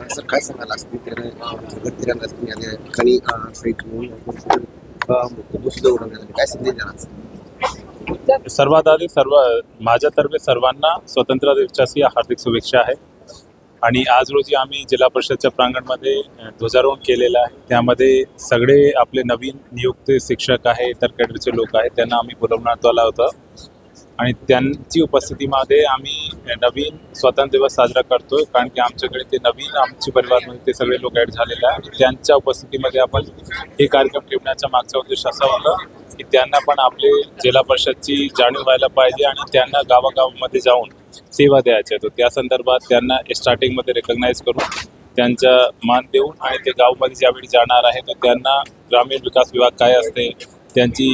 Sir काय सांगाल? आज तिरंगा जगत या ठिकाणी अं, उडवण्यासाठी काय संदेश सर्वात आधी सर्व माझ्यातर्फे सर्वांना स्वतंत्र दिवसाची हार्दिक शुभेच्छा आहे. आणि आज रोजी आम्ही जिल्हा परिषदच्या प्रांगणमध्ये ध्वजारोहण केलेलं आहे. त्यामध्ये सगळे आपले नवीन नियुक्त शिक्षक आहे इतर कॅडरचे लोक आहेत त्यांना आम्ही बोलवण्यात आला होता. आणि त्यांची उपस्थितीमध्ये आम्ही नवीन स्वातंत्र्य दिवस साजरा करतोय कारण की आमच्याकडे ते नवीन आमचे परिवारमध्ये ते सगळे लोक ॲड झालेले आहे आणि त्यांच्या उपस्थितीमध्ये आपण हे कार्यक्रम ठेवण्याचा मागचा उद्देश असा होता की त्यांना पण आपले जिल्हा परिषदची जाणीव व्हायला पाहिजे आणि त्यांना गावागावामध्ये जाऊन सेवा द्यायच्या तर त्या संदर्भात त्यांना स्टार्टिंगमध्ये रेकग्नाईज करून त्यांचा मान देऊन आणि ते गावमध्ये ज्यावेळी जाणार आहे तर त्यांना ग्रामीण विकास विभाग काय असते त्यांची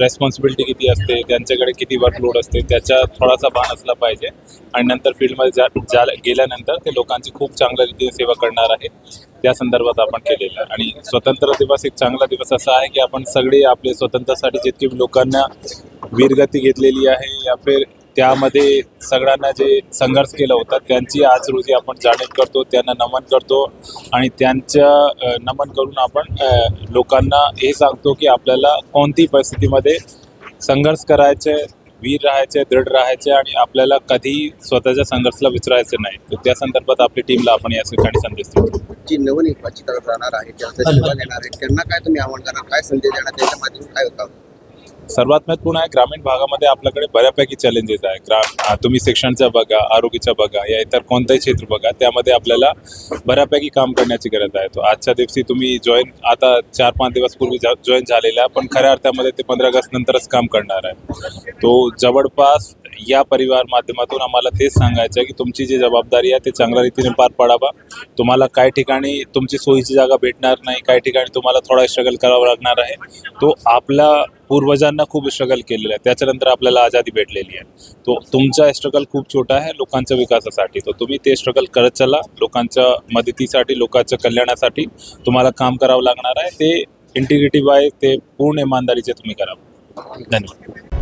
रेस्पॉन्सिबिलिटी किती असते त्यांच्याकडे किती वर्कलोड असते त्याचा थोडासा भान असला पाहिजे. आणि नंतर फील्डमध्ये जा जा गेल्यानंतर ते लोकांची खूप चांगल्या रीतीने सेवा करणार आहे. त्या संदर्भात आपण केलेलं आहे. आणि स्वतंत्र दिवस एक चांगला दिवस असा आहे की आपण सगळे आपले स्वतंत्रासाठी जितकी लोकांना वीरगती घेतलेली आहे या फिर त्यामध्ये सगळ्यांना जे संघर्ष केला होता त्यांची आज रोजी आपण जाणीव करतो त्यांना नमन करतो आणि त्यांच्या नमन करून आपण लोकांना हे सांगतो की आपल्याला कोणतीही परिस्थितीमध्ये संघर्ष करायचे वीर राहायचे दृढ राहायचे आणि आपल्याला कधीही स्वतःच्या संघर्षाला विचारायचं नाही. तर त्या संदर्भात आपली टीमला आपण या ठिकाणी संदेश देतो. जी नवनिर्वाचित राहणार आहे ज्यांचा आहे त्यांना काय तुम्ही आव्हान करणार? काय संदेश देणार? त्याच्या माध्यमातून काय होतं? सर्वात महत्त्वपूर्ण आहे ग्रामीण भागामध्ये आपल्याकडे बऱ्यापैकी चॅलेंजेस आहे ग्रा तुम्ही शिक्षणचा बघा आरोग्याचा बघा या इतर कोणतंही क्षेत्र बघा त्यामध्ये आपल्याला बऱ्यापैकी काम करण्याची गरज आहे. तो आजच्या दिवशी तुम्ही जॉईन आता चार पाच दिवस पूर्वी जॉईन झालेला आहे पण खऱ्या अर्थामध्ये ते पंधरा ऑगस्ट नंतरच काम करणार आहे. तो जवळपास या परिवार माध्यमातून आम्हाला तेच सांगायचं आहे की तुमची जी जबाबदारी आहे ते चांगल्या रीतीने पार पाडावा. तुम्हाला काही ठिकाणी तुमची सोयीची जागा भेटणार नाही काही ठिकाणी तुम्हाला थोडा स्ट्रगल करावा लागणार आहे. तो आपला पूर्वजांना खूप स्ट्रगल केलेलं आहे. त्याच्यानंतर आपल्याला आझादी भेटलेली आहे. तो तुमचा स्ट्रगल खूप छोटा आहे लोकांच्या विकासासाठी. तर तुम्ही ते स्ट्रगल करत चला. लोकांच्या मदतीसाठी लोकांच्या कल्याणासाठी तुम्हाला काम करावं लागणार आहे. ते इंटिग्रिटी बाय ते पूर्ण इमानदारीचे तुम्ही करावं धन्यवाद.